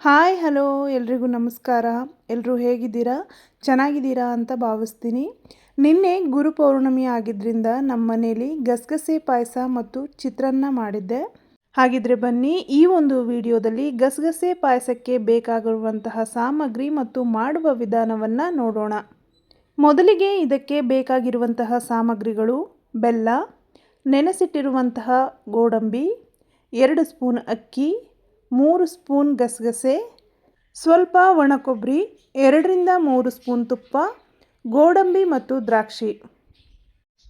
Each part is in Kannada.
ಹಲೋ, ಎಲ್ರಿಗೂ ನಮಸ್ಕಾರ. ಎಲ್ಲರೂ ಹೇಗಿದ್ದೀರಾ? ಚೆನ್ನಾಗಿದ್ದೀರಾ ಅಂತ ಭಾವಿಸ್ತೀನಿ. ನಿನ್ನೆ ಗುರು ಪೌರ್ಣಮಿ ಆಗಿದ್ದರಿಂದ ನಮ್ಮ ಮನೇಲಿ ಗಸಗಸೆ ಪಾಯಸ ಮತ್ತು ಚಿತ್ರಾನ್ನ ಮಾಡಿದ್ದೆ. ಹಾಗಿದ್ರೆ ಬನ್ನಿ, ಈ ಒಂದು ವಿಡಿಯೋದಲ್ಲಿ ಗಸಗಸೆ ಪಾಯಸಕ್ಕೆ ಬೇಕಾಗಿರುವಂತಹ ಸಾಮಗ್ರಿ ಮತ್ತು ಮಾಡುವ ವಿಧಾನವನ್ನು ನೋಡೋಣ. ಮೊದಲಿಗೆ ಇದಕ್ಕೆ ಬೇಕಾಗಿರುವಂತಹ ಸಾಮಗ್ರಿಗಳು ಬೆಲ್ಲ, ನೆನೆಸಿಟ್ಟಿರುವಂತಹ ಗೋಡಂಬಿ, ಎರಡು ಸ್ಪೂನ್ ಅಕ್ಕಿ ಮೂರು ಸ್ಪೂನ್ ಗಸಗಸೆ, ಸ್ವಲ್ಪ ಒಣ ಕೊಬ್ಬರಿ ಎರಡರಿಂದ ಮೂರು ಸ್ಪೂನ್ ತುಪ್ಪ, ಗೋಡಂಬಿ ಮತ್ತು ದ್ರಾಕ್ಷಿ.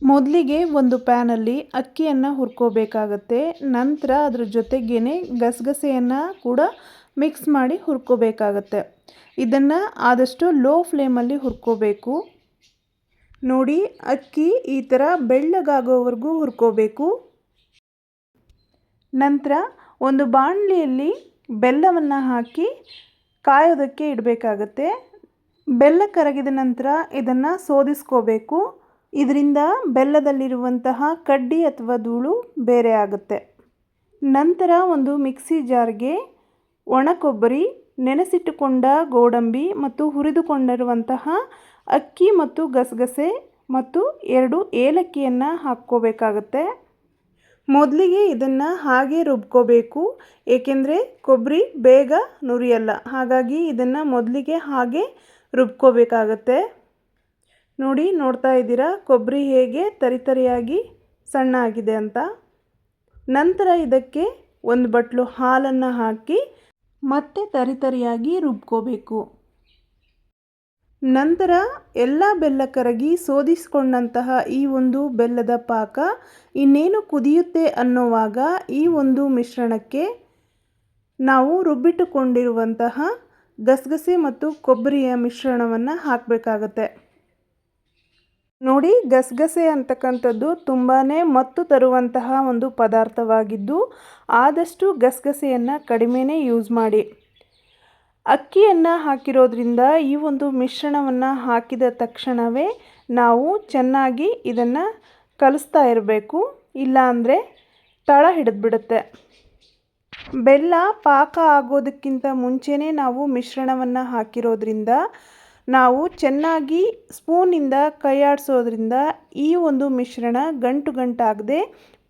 ಮೊದಲಿಗೆ ಒಂದು ಪ್ಯಾನಲ್ಲಿ ಅಕ್ಕಿಯನ್ನು ಹುರ್ಕೋಬೇಕಾಗತ್ತೆ, ನಂತರ ಅದ್ರ ಜೊತೆಗೇ ಗಸಗಸೆಯನ್ನು ಕೂಡ ಮಿಕ್ಸ್ ಮಾಡಿ ಹುರ್ಕೋಬೇಕಾಗತ್ತೆ. ಇದನ್ನು ಆದಷ್ಟು ಲೋ ಫ್ಲೇಮಲ್ಲಿ ಹುರ್ಕೋಬೇಕು. ನೋಡಿ, ಅಕ್ಕಿ ಈ ಥರ ಬೆಳ್ಳಗಾಗೋವರೆಗೂ ಹುರ್ಕೋಬೇಕು. ನಂತರ ಒಂದು ಬಾಣಲಿಯಲ್ಲಿ ಬೆಲ್ಲವನ್ನು ಹಾಕಿ ಕಾಯೋದಕ್ಕೆ ಇಡಬೇಕಾಗತ್ತೆ. ಬೆಲ್ಲ ಕರಗಿದ ನಂತರ ಇದನ್ನು ಸೋದಿಸ್ಕೋಬೇಕು. ಇದರಿಂದ ಬೆಲ್ಲದಲ್ಲಿರುವಂತಹ ಕಡ್ಡಿ ಅಥವಾ ಧೂಳು ಬೇರೆ ಆಗುತ್ತೆ. ನಂತರ ಒಂದು ಮಿಕ್ಸಿ ಜಾರ್ಗೆ ಒಣ ಕೊಬ್ಬರಿ ನೆನೆಸಿಟ್ಟುಕೊಂಡ ಗೋಡಂಬಿ ಮತ್ತು ಹುರಿದುಕೊಂಡಿರುವಂತಹ ಅಕ್ಕಿ ಮತ್ತು ಗಸಗಸೆ ಮತ್ತು ಎರಡು ಏಲಕ್ಕಿಯನ್ನು ಹಾಕ್ಕೋಬೇಕಾಗತ್ತೆ. ಮೊದಲಿಗೆ ಇದನ್ನು ಹಾಗೆ ರುಬ್ಕೋಬೇಕು. ಏಕೆಂದರೆ ಕೊಬ್ಬರಿ ಬೇಗ ನುರಿಯಲ್ಲ. ಹಾಗಾಗಿ ಇದನ್ನು ಮೊದಲಿಗೆ ಹಾಗೆ ರುಬ್ಕೋಬೇಕಾಗತ್ತೆ. ನೋಡಿ, ನೋಡ್ತಾ ಇದ್ದೀರಾ? ಕೊಬ್ಬರಿ ಹೇಗೆ ತರಿತರಿಯಾಗಿ ಸಣ್ಣ ಆಗಿದೆ ಅಂತ. ನಂತರ ಇದಕ್ಕೆ ಒಂದು ಬಟ್ಲು ಹಾಲನ್ನು ಹಾಕಿ ಮತ್ತೆ ತರಿತರಿಯಾಗಿ ರುಬ್ಕೋಬೇಕು. ನಂತರ ಎಲ್ಲ ಬೆಲ್ಲ ಕರಗಿ ಸೋದಿಸಿಕೊಂಡಂತಹ ಈ ಒಂದು ಬೆಲ್ಲದ ಪಾಕ ಇನ್ನೇನು ಕುದಿಯುತ್ತೆ ಅನ್ನೋವಾಗ ಈ ಒಂದು ಮಿಶ್ರಣಕ್ಕೆ ನಾವು ರುಬ್ಬಿಟ್ಟುಕೊಂಡಿರುವಂತಹ ಗಸಗಸೆ ಮತ್ತು ಕೊಬ್ಬರಿಯ ಮಿಶ್ರಣವನ್ನು ಹಾಕಬೇಕಾಗತ್ತೆ. ನೋಡಿ, ಗಸಗಸೆ ಅಂತಕ್ಕಂಥದ್ದು ತುಂಬಾ ಮತ್ತು ತರುವಂತಹ ಒಂದು ಪದಾರ್ಥವಾಗಿದ್ದು ಆದಷ್ಟು ಗಸಗಸೆಯನ್ನು ಕಡಿಮೆನೇ ಯೂಸ್ ಮಾಡಿ. ಅಕ್ಕಿಯನ್ನು ಹಾಕಿರೋದ್ರಿಂದ ಈ ಒಂದು ಮಿಶ್ರಣವನ್ನು ಹಾಕಿದ ತಕ್ಷಣವೇ ನಾವು ಚೆನ್ನಾಗಿ ಇದನ್ನು ಕಲಿಸ್ತಾ ಇರಬೇಕು. ಇಲ್ಲಾಂದರೆ ತಳ ಹಿಡಿದ್ಬಿಡುತ್ತೆ. ಬೆಲ್ಲ ಪಾಕ ಆಗೋದಕ್ಕಿಂತ ಮುಂಚೆನೇ ನಾವು ಮಿಶ್ರಣವನ್ನು ಹಾಕಿರೋದ್ರಿಂದ ನಾವು ಚೆನ್ನಾಗಿ ಸ್ಪೂನಿಂದ ಕೈಯಾಡಿಸೋದ್ರಿಂದ ಈ ಒಂದು ಮಿಶ್ರಣ ಗಂಟು ಗಂಟಾಗದೆ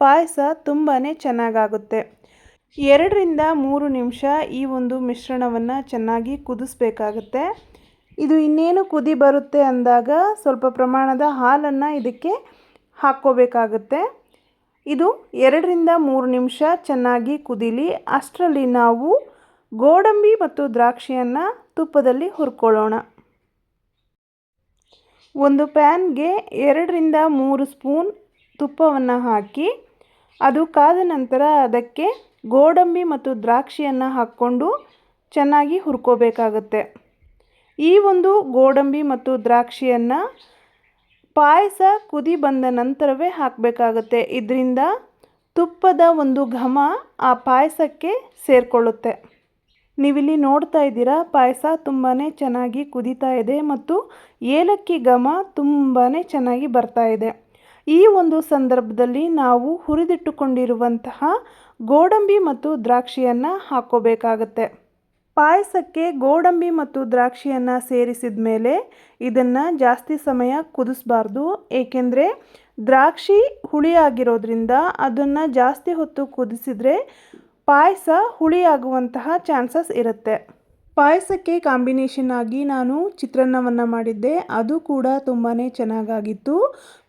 ಪಾಯಸ ತುಂಬಾ ಚೆನ್ನಾಗಾಗುತ್ತೆ. ಎರಡರಿಂದ ಮೂರು ನಿಮಿಷ ಈ ಒಂದು ಮಿಶ್ರಣವನ್ನು ಚೆನ್ನಾಗಿ ಕುದಿಸ್ಬೇಕಾಗತ್ತೆ. ಇದು ಇನ್ನೇನು ಕುದಿ ಬರುತ್ತೆ ಅಂದಾಗ ಸ್ವಲ್ಪ ಪ್ರಮಾಣದ ಹಾಲನ್ನು ಇದಕ್ಕೆ ಹಾಕ್ಕೋಬೇಕಾಗತ್ತೆ. ಇದು ಎರಡರಿಂದ ಮೂರು ನಿಮಿಷ ಚೆನ್ನಾಗಿ ಕುದಿಲಿ, ಅಷ್ಟರಲ್ಲಿ ನಾವು ಗೋಡಂಬಿ ಮತ್ತು ದ್ರಾಕ್ಷಿಯನ್ನು ತುಪ್ಪದಲ್ಲಿ ಹುರ್ಕೊಳ್ಳೋಣ. ಒಂದು ಪ್ಯಾನ್ಗೆ ಎರಡರಿಂದ ಮೂರು ಸ್ಪೂನ್ ತುಪ್ಪವನ್ನು ಹಾಕಿ, ಅದು ಕಾದ ನಂತರ ಅದಕ್ಕೆ ಗೋಡಂಬಿ ಮತ್ತು ದ್ರಾಕ್ಷಿಯನ್ನು ಹಾಕ್ಕೊಂಡು ಚೆನ್ನಾಗಿ ಹುರ್ಕೋಬೇಕಾಗತ್ತೆ. ಈ ಒಂದು ಗೋಡಂಬಿ ಮತ್ತು ದ್ರಾಕ್ಷಿಯನ್ನು ಪಾಯಸ ಕುದಿ ಬಂದ ನಂತರವೇ ಹಾಕಬೇಕಾಗತ್ತೆ. ಇದರಿಂದ ತುಪ್ಪದ ಒಂದು ಘಮ ಆ ಪಾಯಸಕ್ಕೆ ಸೇರಿಕೊಳ್ಳುತ್ತೆ. ನೀವಿಲ್ಲಿ ನೋಡ್ತಾ ಇದ್ದೀರಾ, ಪಾಯಸ ತುಂಬಾ ಚೆನ್ನಾಗಿ ಕುದೀತಾ ಇದೆ ಮತ್ತು ಏಲಕ್ಕಿ ಘಮ ತುಂಬಾ ಚೆನ್ನಾಗಿ ಬರ್ತಾ ಇದೆ. ಈ ಒಂದು ಸಂದರ್ಭದಲ್ಲಿ ನಾವು ಹುರಿದಿಟ್ಟುಕೊಂಡಿರುವಂತಹ ಗೋಡಂಬಿ ಮತ್ತು ದ್ರಾಕ್ಷಿಯನ್ನು ಹಾಕೋಬೇಕಾಗತ್ತೆ ಪಾಯಸಕ್ಕೆ ಗೋಡಂಬಿ ಮತ್ತು ದ್ರಾಕ್ಷಿಯನ್ನು ಸೇರಿಸಿದ ಮೇಲೆ ಇದನ್ನು ಜಾಸ್ತಿ ಸಮಯ ಕುದಿಸ್ಬಾರ್ದು. ಏಕೆಂದರೆ ದ್ರಾಕ್ಷಿ ಹುಳಿಯಾಗಿರೋದ್ರಿಂದ ಅದನ್ನು ಜಾಸ್ತಿ ಹೊತ್ತು ಕುದಿಸಿದರೆ ಪಾಯಸ ಹುಳಿಯಾಗುವಂತಹ ಚಾನ್ಸಸ್ ಇರುತ್ತೆ. ಪಾಯಸಕ್ಕೆ ಕಾಂಬಿನೇಷನ್ ಆಗಿ ನಾನು ಚಿತ್ರಾನ್ನವನ್ನು ಮಾಡಿದ್ದೆ. ಅದು ಕೂಡ ತುಂಬಾ ಚೆನ್ನಾಗಾಗಿತ್ತು.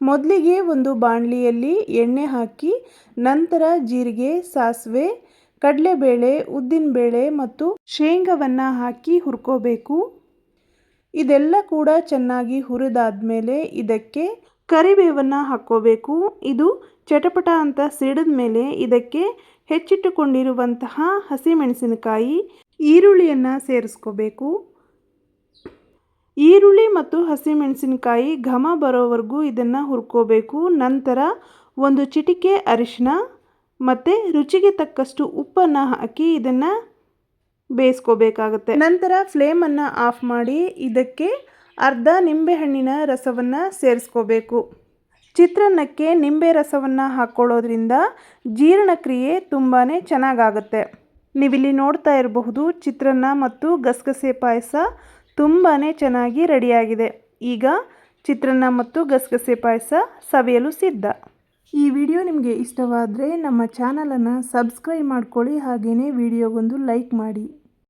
ಮೊದಲಿಗೆ ಒಂದು ಬಾಣಲಿಯಲ್ಲಿ ಎಣ್ಣೆ ಹಾಕಿ, ನಂತರ ಜೀರಿಗೆ, ಸಾಸಿವೆ, ಕಡಲೆಬೇಳೆ, ಉದ್ದಿನಬೇಳೆ ಮತ್ತು ಶೇಂಗವನ್ನು ಹಾಕಿ ಹುರ್ಕೋಬೇಕು. ಇದೆಲ್ಲ ಕೂಡ ಚೆನ್ನಾಗಿ ಹುರಿದಾದ್ಮೇಲೆ ಇದಕ್ಕೆ ಕರಿಬೇವನ್ನು ಹಾಕ್ಕೋಬೇಕು. ಇದು ಚಟಪಟ ಅಂತ ಸಿಡಿದ ಮೇಲೆ ಇದಕ್ಕೆ ಹೆಚ್ಚಿಟ್ಟುಕೊಂಡಿರುವಂತಹ ಹಸಿಮೆಣಸಿನಕಾಯಿ ಈರುಳ್ಳಿಯನ್ನು ಸೇರಿಸ್ಕೋಬೇಕು. ಈರುಳ್ಳಿ ಮತ್ತು ಹಸಿಮೆಣಸಿನಕಾಯಿ ಘಮ ಬರೋವರೆಗೂ ಇದನ್ನು ಹುರ್ಕೋಬೇಕು. ನಂತರ ಒಂದು ಚಿಟಿಕೆ ಅರಿಶಿನ ಮತ್ತು ರುಚಿಗೆ ತಕ್ಕಷ್ಟು ಉಪ್ಪನ್ನು ಹಾಕಿ ಇದನ್ನು ಬೇಯಿಸ್ಕೋಬೇಕಾಗತ್ತೆ. ನಂತರ ಫ್ಲೇಮನ್ನು ಆಫ್ ಮಾಡಿ ಇದಕ್ಕೆ ಅರ್ಧ ನಿಂಬೆಹಣ್ಣಿನ ರಸವನ್ನು ಸೇರಿಸ್ಕೋಬೇಕು. ಚಿತ್ರಾನ್ನಕ್ಕೆ ನಿಂಬೆ ರಸವನ್ನು ಹಾಕ್ಕೊಳ್ಳೋದ್ರಿಂದ ಜೀರ್ಣಕ್ರಿಯೆ ತುಂಬಾ ಚೆನ್ನಾಗಾಗುತ್ತೆ. ನೀವಿಲ್ಲಿ ನೋಡ್ತಾ ಇರಬಹುದು ಚಿತ್ರಾನ್ನ ಮತ್ತು ಗಸಗಸೆ ಪಾಯಸ ತುಂಬಾ ಚೆನ್ನಾಗಿ ರೆಡಿಯಾಗಿದೆ. ಈಗ ಚಿತ್ರಾನ್ನ ಮತ್ತು ಗಸಗಸೆ ಪಾಯಸ ಸವಿಯಲು ಸಿದ್ಧ. ಈ ವಿಡಿಯೋ ನಿಮಗೆ ಇಷ್ಟವಾದರೆ ನಮ್ಮ ಚಾನಲನ್ನು ಸಬ್ಸ್ಕ್ರೈಬ್ ಮಾಡ್ಕೊಳ್ಳಿ ಹಾಗೆಯೇ ವಿಡಿಯೋಗೊಂದು ಲೈಕ್ ಮಾಡಿ.